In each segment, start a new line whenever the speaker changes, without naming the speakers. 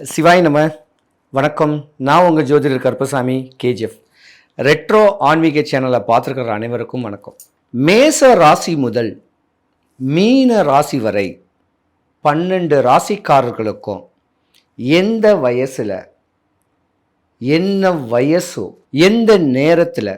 சிவாய் நம்ம வணக்கம். நான் உங்கள் ஜோதிடர் கருப்பசாமி கேஜிஎஃப். ரெட்ரோ ஆன்மீக சேனலை பார்த்துருக்கிற அனைவருக்கும் வணக்கம். மேச ராசி முதல் மீன ராசி வரை பன்னெண்டு ராசிக்காரர்களுக்கும் எந்த வயசில் என்ன வயசோ எந்த நேரத்தில்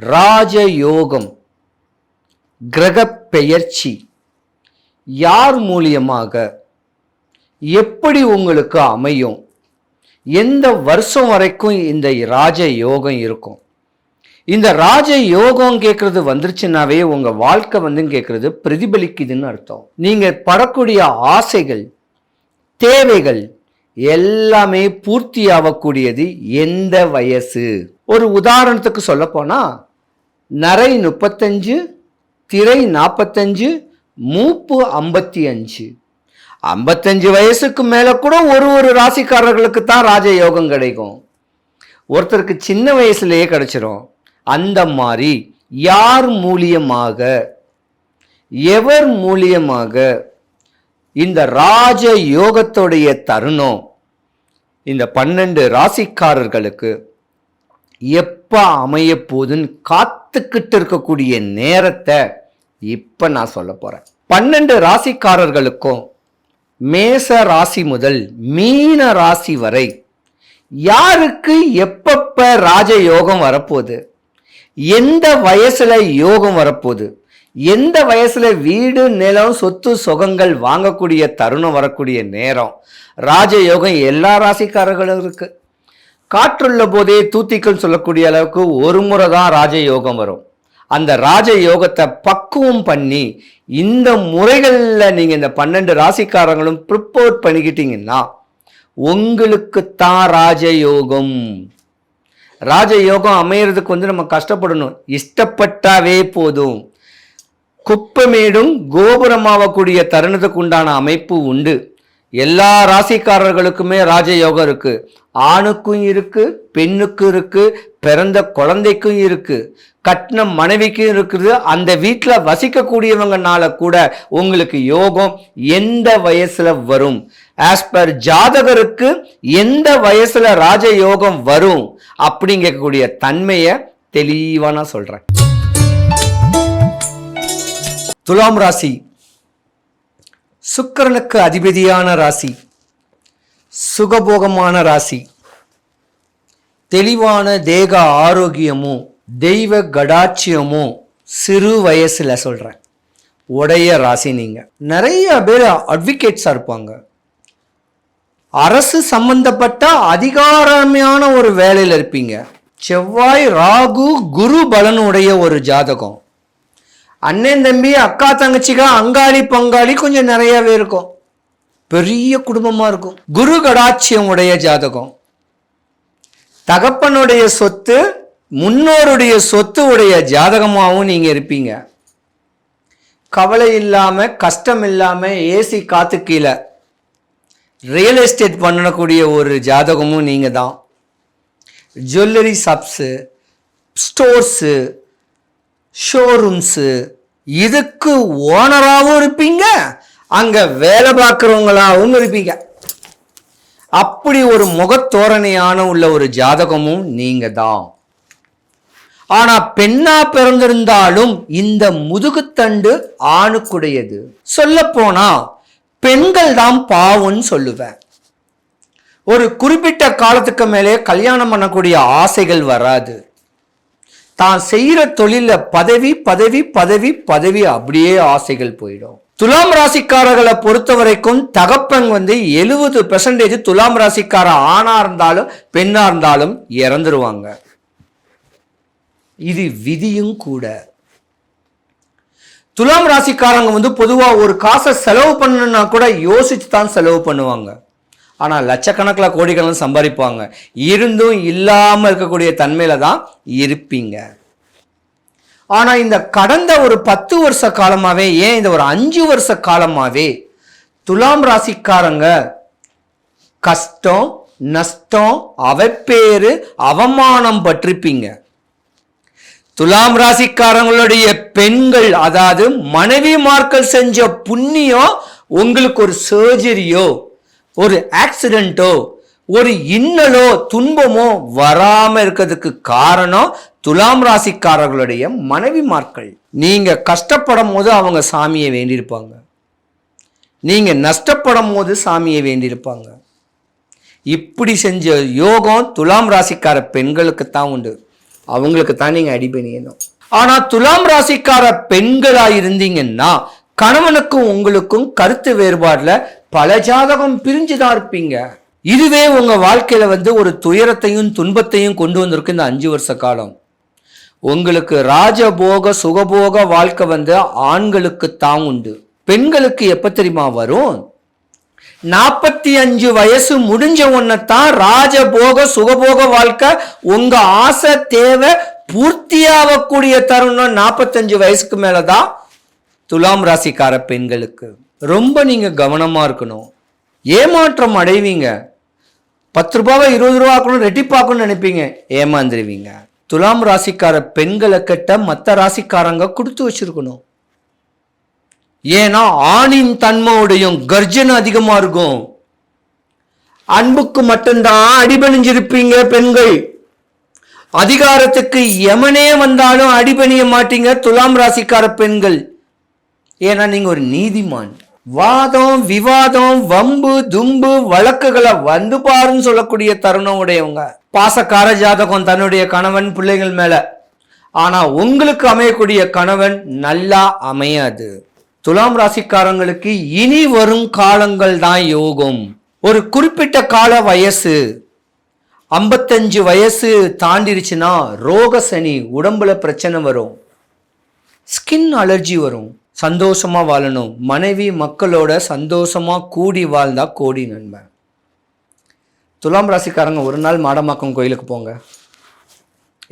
ராஜயோகம் கிரக பெயர்ச்சி யார் மூலியமாக எப்படி உங்களுக்கு அமையும்? எந்த வருஷம் வரைக்கும் இந்த ராஜ யோகம் இருக்கும்? இந்த ராஜ யோகம் கேட்கறது வந்துருச்சுனாவே உங்க வாழ்க்கை வந்து கேட்கறது பிரதிபலிக்குதுன்னு அர்த்தம். நீங்க படக்கூடிய ஆசைகள் தேவைகள் எல்லாமே பூர்த்தி ஆகக்கூடியது எந்த வயசு? ஒரு உதாரணத்துக்கு சொல்ல போனா நரை முப்பத்தஞ்சு திரை நாற்பத்தஞ்சு மூப்பு ஐம்பத்தி அஞ்சு. ஐம்பத்தஞ்சு வயசுக்கு மேலே கூட ஒரு ஒரு ராசிக்காரர்களுக்கு தான் ராஜயோகம் கிடைக்கும். ஒருத்தருக்கு சின்ன வயசுலேயே கிடைச்சிரும். அந்த மாதிரி யார் மூலியமாக? எவர் மூலியமாக? இந்த ராஜ யோகத்துடைய தருணம் இந்த பன்னெண்டு ராசிக்காரர்களுக்கு எப்போ அமைய போகுதுன்னு காத்துக்கிட்டு இருக்கக்கூடிய நேரத்தை இப்போ நான் சொல்ல போகிறேன் பன்னெண்டு ராசிக்காரர்களுக்கும் மேச ராசி முதல் மீன ராசி வரை யாருக்கு எப்பப்ப ராஜ யோகம் வரப்போகுது? எந்த வயசுல யோகம் வரப்போகுது? எந்த வயசுல வீடு நிலம் சொத்து சுகங்கள் வாங்கக்கூடிய தருணம் வரக்கூடிய நேரம்? ராஜயோகம் எல்லா ராசிக்காரர்களும் இருக்கு. காற்றுள்ள போதே தூத்திக்கல் சொல்லக்கூடிய அளவுக்கு ஒரு முறை தான் ராஜயோகம் வரும். அந்த ராஜ யோகத்தை பக்குவம் பண்ணி இந்த முறைகளில் நீங்கள் இந்த பன்னெண்டு ராசிக்காரங்களும் ப்ரிப்போர்ட் பண்ணிக்கிட்டீங்கன்னா உங்களுக்கு தான் ராஜயோகம். ராஜயோகம் அமையிறதுக்கு வந்து நம்ம கஷ்டப்படணும். இஷ்டப்பட்டாவே போதும். குப்பமேடும் கோபுரமாகக்கூடிய தருணத்துக்கு உண்டான அமைப்பு உண்டு. எல்லா ராசிக்காரர்களுக்குமே ராஜயோகம் இருக்குது ஆணுக்கும் இருக்கு பெண்ணுக்கும் இருக்கு பிறந்த குழந்தைக்கும் இருக்கு கட்டின மனைவிக்கும் இருக்குது. அந்த வீட்டில் வசிக்கக்கூடியவங்கனால கூட உங்களுக்கு யோகம் எந்த வயசுல வரும்? ஆஸ் பர் ஜாதகருக்கு எந்த வயசுல ராஜ யோகம் வரும் அப்படிங்கக்கூடிய தன்மையை தெளிவாக நான் சொல்றேன். துலாம் ராசி. சுக்கிரனுக்கு அதிபதியான ராசி. சுகபோகமான ராசி. தெளிவான தேக ஆரோக்கியமும் தெய்வ கடாட்சியமும் சிறு வயசில் சொல்கிறேன் உடைய ராசி நீங்கள் நிறைய பேர் அட்வொகேட்ஸாக இருப்பாங்க. அரசு சம்பந்தப்பட்ட அதிகாரமையான ஒரு வேலையில் இருப்பீங்க. செவ்வாய் ராகு குரு பலனுடைய ஒரு ஜாதகம். அண்ணன் தம்பி அக்கா தங்கச்சிக்கா அங்காளி பங்காளி கொஞ்சம் நிறையவே இருக்கும். பெரிய குடும்பமா இருக்கும். குரு கடாட்சியம் உடைய ஜாதகம். தகப்பனுடைய சொத்து முன்னோருடைய சொத்து உடைய ஜாதகமாகவும் நீங்க இருப்பீங்க. கவலை இல்லாம கஷ்டம் இல்லாம ஏசி காத்து கீழே ரியல் எஸ்டேட் பண்ணக்கூடிய ஒரு ஜாதகமும் நீங்க தான். ஜுவல்லரி ஷாப்ஸு ஸ்டோர்ஸு ஷோரூம்ஸு இதுக்கு ஓனராகவும் இருப்பீங்க. அங்க வேலை பார்க்குறவங்களாகவும் இருப்பீங்க. அப்படி ஒரு முகத்தோரணையான உள்ள ஒரு ஜாதகமும் நீங்க தான் ஆனா பெண்ணா பிறந்திருந்தாலும் இந்த முதுகுத்தண்டு ஆணுக்குடையது. சொல்ல போனா பெண்கள் தான் பாவம்னு சொல்லுவேன். ஒரு குறிப்பிட்ட காலத்துக்கு மேலே கல்யாணம் பண்ணக்கூடிய ஆசைகள் வராது. தான் செய்கிற தொழிலில் பதவி பதவி பதவி பதவி அப்படியே ஆசைகள் போயிடும். துலாம் ராசிக்காரர்களை பொறுத்த வரைக்கும் தகப்பன் வந்து எழுபது பெர்சன்டேஜ் துலாம் ராசிக்கார ஆணா இருந்தாலும் பெண்ணா இருந்தாலும் இறந்துருவாங்க. இது விதியும் கூட. துலாம் ராசிக்காரங்க வந்து பொதுவாக ஒரு காசை செலவு பண்ணணும்னா கூட யோசிச்சு தான் செலவு பண்ணுவாங்க. ஆனால் லட்சக்கணக்கில் கோடிக்கணக்கில் சம்பாதிப்பாங்க. இருந்தும் இல்லாமல் இருக்கக்கூடிய தன்மையில தான் இருப்பீங்க. ஆனால் இந்த கடந்த ஒரு பத்து வருஷ காலமாகவே ஏன் இந்த ஒரு அஞ்சு வருஷ காலமாகவே துலாம் ராசிக்காரங்க கஷ்டம் நஷ்டம் அவப்பேறு அவமானம் பற்றிருப்பீங்க துலாம் ராசிக்காரங்களுடைய பெண்கள் அதாவது மனைவிமார்கள் செஞ்ச புண்ணியம் உங்களுக்கு ஒரு சர்ஜரியோ ஒரு ஆக்சிடென்ட்டோ ஒரு இன்னலோ துன்பமோ வராமல் இருக்கிறதுக்கு காரணம் துலாம் ராசிக்காரர்களுடைய மனைவிமார்கள் நீங்க கஷ்டப்படும் போது அவங்க சாமியை வேண்டியிருப்பாங்க. நீங்க நஷ்டப்படும் போது சாமியை வேண்டியிருப்பாங்க. இப்படி செஞ்ச யோகம் துலாம் ராசிக்கார பெண்களுக்கு தான் உண்டு. அவங்களுக்கு தான் நீங்க அடிபணியணும் ஆனா துலாம் ராசிக்கார பெண்களா இருந்தீங்கன்னா கணவனுக்கும் உங்களுக்கும் கருத்து வேறுபாடுல பல ஜாதகம் பிரிஞ்சுதான் இருப்பீங்க. இதுவே உங்க வாழ்க்கையில வந்து ஒரு துயரத்தையும் துன்பத்தையும் கொண்டு வந்திருக்கு இந்த அஞ்சு வருஷ காலம். உங்களுக்கு ராஜபோக சுகபோக வாழ்க்கை வந்து ஆண்களுக்கு தான் உண்டு. பெண்களுக்கு எப்ப தெரியுமா வரும்? நாற்பத்தி அஞ்சு வயசு முடிஞ்ச தான் ராஜபோக சுகபோக வாழ்க்கை உங்க ஆசை தேவை பூர்த்தியாகக்கூடிய தருணம் நாற்பத்தஞ்சு வயசுக்கு மேலதான் துலாம் ராசிக்கார பெண்களுக்கு. ரொம்ப நீங்க கவனமா இருக்கணும். ஏமாற்றம் அடைவீங்க. பத்து ரூபாவை இருபது ரூபா ஆக்கணும் ரெட்டிப்பாக்கணும்னு நினைப்பீங்க. ஏமாந்துருவீங்க. துலாம் ராசிக்கார பெண்களை கிட்ட மற்ற ராசிக்காரங்க கொடுத்து வச்சிருக்கணும். ஏன்னா ஆணின் தன்மையுடையும் கர்ஜனை அதிகமா இருக்கும். அன்புக்கு மட்டும்தான் அடிபணிஞ்சிருப்பீங்க பெண்கள். அதிகாரத்துக்கு எமனே வந்தாலும் அடிபணிய மாட்டீங்க துலாம் ராசிக்கார பெண்கள். ஏன்னா நீங்க ஒரு நீதிமான். வாதம் விவாதம் வம்பு தும்பு வழக்குகளை வந்து பாருன்னு சொல்லக்கூடிய தருணம் உடையவங்க. பாசக்கார ஜாதகம் தன்னுடைய கணவன் பிள்ளைகள் மேல. ஆனா உங்களுக்கு அமையக்கூடிய கணவன் நல்லா அமையாது. துலாம் ராசிக்காரங்களுக்கு இனி வரும் காலங்கள் தான் யோகம். ஒரு குறிப்பிட்ட கால வயசு ஐம்பத்தஞ்சு வயசு தாண்டிருச்சுன்னா ரோக சனி உடம்புல பிரச்சனை வரும். ஸ்கின் அலர்ஜி வரும். சந்தோஷமாக வாழணும். மனைவி மக்களோட சந்தோஷமாக கூடி வாழ்ந்தா கோடி நண்பன் துலாம் ராசிக்காரங்க ஒரு நாள் மாடமாக்கம் கோயிலுக்கு போங்க.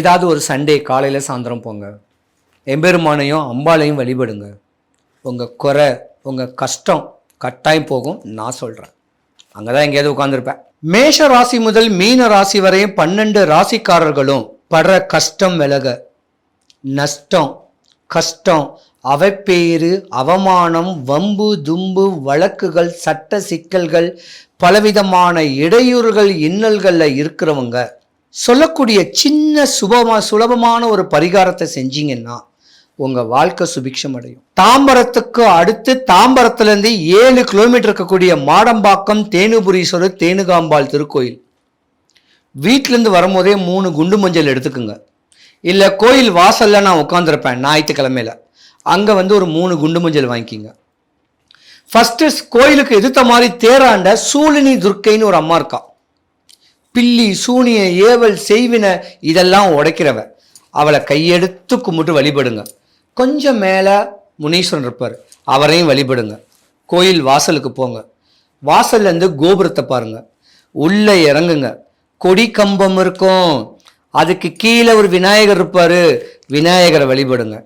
ஏதாவது ஒரு சண்டே காலையில் சாயந்தரம் போங்க. எம்பெருமானையும் அம்பாளையும் வழிபடுங்க. உங்கள் குறை உங்கள் கஷ்டம் கட்டாயம் போகும். நான் சொல்கிறேன் அங்கே தான் எங்கேயாவது உட்காந்துருப்பேன் மேஷ ராசி முதல் மீன ராசி வரையும் பன்னெண்டு ராசிக்காரர்களும் படுற கஷ்டம் விலக. நஷ்டம் கஷ்டம் அவப்பேறு அவமானம் வம்பு தும்பு வழக்குகள் சட்ட சிக்கல்கள் பலவிதமான இடையூறுகள் இன்னல்களில் இருக்கிறவங்க சொல்லக்கூடிய சின்ன சுபமா சுலபமான ஒரு பரிகாரத்தை செஞ்சீங்கன்னா உங்கள் வாழ்க்கை சுபிக்ஷம் அடையும் தாம்பரத்துக்கு அடுத்து தாம்பரத்துலேருந்து ஏழு கிலோமீட்டர் இருக்கக்கூடிய மாடம்பாக்கம் தேனுபுரீஸ்வரர் தேனுகாம்பாள் திருக்கோயில். வீட்டிலேருந்து வரும்போதே மூணு குண்டு மஞ்சள் எடுத்துக்குங்க. இல்லை கோயில் வாசலில் நான் உட்காந்துருப்பேன் ஞாயிற்றுக்கிழமையில். அங்கே வந்து ஒரு மூணு குண்டு மஞ்சள் வாங்கிக்கிங்க. ஃபஸ்ட்டு கோயிலுக்கு எதிர்த்த மாதிரி தேராண்ட சூழினி துர்க்கைன்னு ஒரு அம்மா இருக்கா. பில்லி சூனிய ஏவல் செய்வின இதெல்லாம் உடைக்கிறவ. அவளை கையெடுத்து கும்பிட்டு வழிபடுங்க. கொஞ்சம் மேலே முனீஸ்வரன் இருப்பார். அவரையும் வழிபடுங்க. கோயில் வாசலுக்கு போங்க. வாசல்லேருந்து கோபுரத்தை பாருங்க. உள்ளே இறங்குங்க. கொடி கம்பம் இருக்கும். அதுக்கு கீழே ஒரு விநாயகர் இருப்பார். விநாயகரை வழிபடுங்க.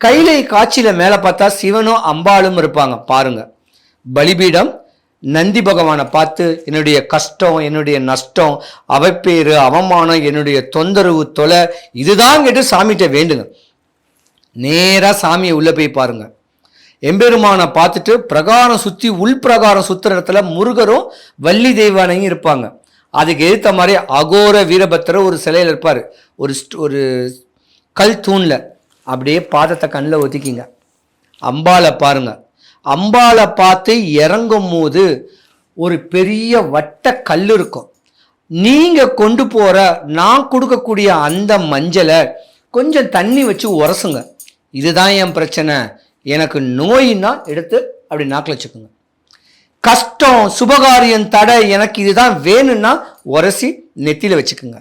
கைலை காட்சியில மேலே பார்த்தா சிவனும் அம்பாளும் இருப்பாங்க. பாருங்க. பலிபீடம் நந்தி பகவானை பார்த்து என்னுடைய கஷ்டம் என்னுடைய நஷ்டம் அவப்பேறு அவமானம் என்னுடைய தொந்தரவு தொலை இதுதான் கேட்டு சாமிகிட்ட வேண்டுங்க. நேராக சாமியை உள்ளே போய் பாருங்க. எம்பெருமானை பார்த்துட்டு பிரகாரம் சுற்றி உள் பிரகாரம் சுற்றுற இடத்துல முருகரும் வள்ளி தெய்வானையும் இருப்பாங்க. அதுக்கு எதிர்த்த மாதிரி அகோர வீரபத்திர ஒரு சிலையில் இருப்பார். ஒரு ஸ்ட்- ஒரு கல் தூணில். அப்படியே பாதத்தை கண்ணில் ஒதுக்கிங்க. அம்பாளை பாருங்க. அம்பாளை பார்த்து இறங்கும் போது ஒரு பெரிய வட்ட கல் இருக்கும். நீங்கள் கொண்டு போகிற நான் கொடுக்கக்கூடிய அந்த மஞ்சளை கொஞ்சம் தண்ணி வச்சு உரசுங்க. இதுதான் என் பிரச்சனை. எனக்கு நோயின்னா எடுத்து அப்படி நாக்கில் வச்சுக்கோங்க. கஷ்டம் சுபகாரியம் தடை எனக்கு இதுதான் வேணும்னா உரசி நெத்தியில் வச்சுக்கோங்க.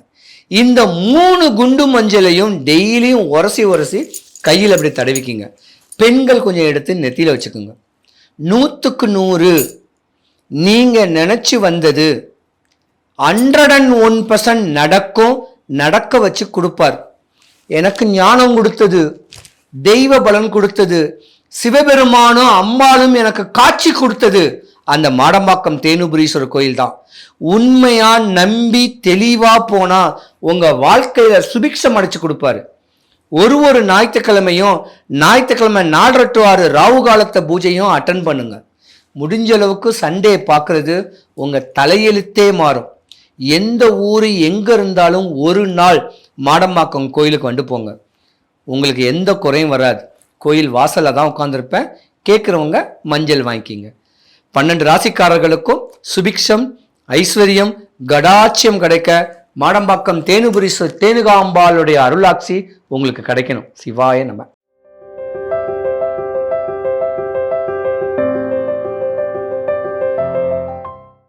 இந்த மூணு குண்டு மஞ்சளையும் டெய்லியும் உரசி உரசி கையில் அப்படி தடவிக்கிங்க. பெண்கள் கொஞ்சம் எடுத்து நெத்தியில் வச்சுக்கோங்க. நூற்றுக்கு நூறு. நீங்கள் நினச்சி வந்தது ஹண்ட்ரட் அண்ட் ஒன் பர்சன்ட் நடக்கும் நடக்க வச்சு கொடுப்பார். எனக்கு ஞானம் கொடுத்தது தெய்வ பலன் கொடுத்தது சிவபெருமானும் அம்பாளும் எனக்கு காட்சி கொடுத்தது. அந்த மாடம்பாக்கம் தேனுபுரீஸ்வரர் கோயில் தான். உண்மையா நம்பி தெளிவா போனா உங்க வாழ்க்கையில சுபிக்ஷம் அடைச்சு கொடுப்பாரு. ஒரு ஒரு ஞாயிற்றுக்கிழமையும் ஞாயிற்றுக்கிழமை நாலரை டு ஆறு ராவு காலத்தை பூஜையும் அட்டன் பண்ணுங்க. முடிஞ்ச அளவுக்கு சண்டே பார்க்கறது உங்கள் தலையெழுத்தே மாறும். எந்த ஊர் எங்கே இருந்தாலும் ஒரு நாள் மாடம்பாக்கம் கோயிலுக்கு வந்து போங்க. உங்களுக்கு எந்த குறையும் வராது. கோயில் வாசலில் தான் உட்காந்துருப்பேன் கேட்குறவங்க மஞ்சள் வாங்கிக்கிங்க. பன்னெண்டு ராசிக்காரர்களுக்கும் சுபிக்ஷம் ஐஸ்வர்யம் கடாட்சியம் கிடைக்க மாடம்பாக்கம் தேனுபுரி தேனுகாம்பாளுடைய அருளாட்சி உங்களுக்கு கிடைக்கணும். சிவாய நம்ம